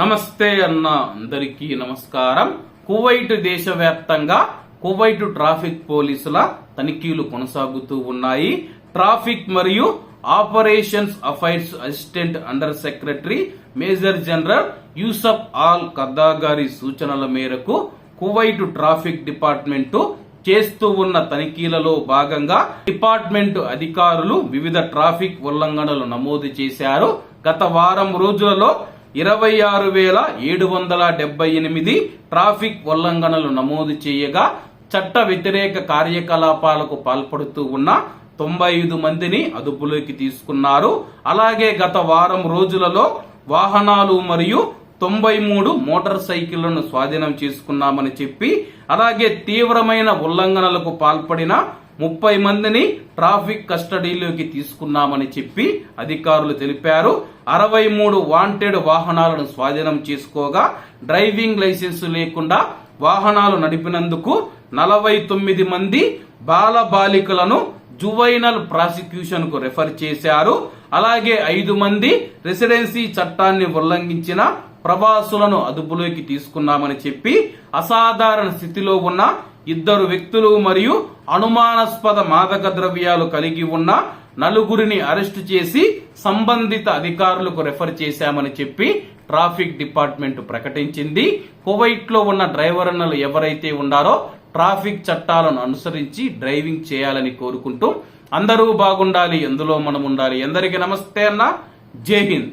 నమస్తే అన్న అందరికీ నమస్కారం. కువైట్ దేశవ్యాప్తంగా కువైట్ ట్రాఫిక్ పోలీసుల తనిఖీలు కొనసాగుతూ ఉన్నాయి. ట్రాఫిక్ మరియు operations affairs assistant under secretary major general Yusuf Al కద్దా గారి సూచనల మేరకు కువైట్ ట్రాఫిక్ డిపార్ట్మెంటు చేస్తూ ఉన్న తనిఖీలలో భాగంగా డిపార్ట్మెంట్ అధికారులు వివిధ ట్రాఫిక్ ఉల్లంఘనలు నమోదు చేశారు. గత వారం రోజులలో ఇరవై ఆరు వేల ఏడు వందల డెబ్బై ఎనిమిది ట్రాఫిక్ ఉల్లంఘనలు నమోదు చేయగా చట్ట వ్యతిరేక కార్యకలాపాలకు పాల్పడుతూ ఉన్న తొంభై ఐదు మందిని అదుపులోకి తీసుకున్నారు. అలాగే గత వారం రోజులలో వాహనాలు మరియు తొంభై మూడు మోటార్ సైకిళ్ళను స్వాధీనం చేసుకున్నామని చెప్పి అలాగే తీవ్రమైన ఉల్లంఘనలకు పాల్పడిన ముప్పై మందిని ట్రాఫిక్ కస్టడీలోకి తీసుకున్నామని చెప్పి అధికారులు తెలిపారు. అరవై మూడు వాంటెడ్ వాహనాలను స్వాధీనం చేసుకోగా డ్రైవింగ్ లైసెన్స్ లేకుండా వాహనాలు నడిపినందుకు నలభై తొమ్మిది మంది బాల బాలికలను జువైనల్ ప్రాసిక్యూషన్కు రెఫర్ చేశారు. అలాగే ఐదు మంది రెసిడెన్సీ చట్టాన్ని ఉల్లంఘించిన ప్రవాసులను అదుపులోకి తీసుకున్నామని చెప్పి అసాధారణ స్థితిలో ఉన్న ఇద్దరు వ్యక్తులు మరియు అనుమానాస్పద మాదక ద్రవ్యాలు కలిగి ఉన్న నలుగురిని అరెస్టు చేసి సంబంధిత అధికారులకు రెఫర్ చేశామని చెప్పి ట్రాఫిక్ డిపార్ట్మెంట్ ప్రకటించింది. కువైట్లో ఉన్న అన్నలు ఎవరైతే ఉన్నారో ట్రాఫిక్ చట్టాలను అనుసరించి డ్రైవింగ్ చేయాలని కోరుకుంటూ అందరూ బాగుండాలి ఎందులో మనం ఉండాలి. ఎందరికీ నమస్తే అన్న. జై హింద్.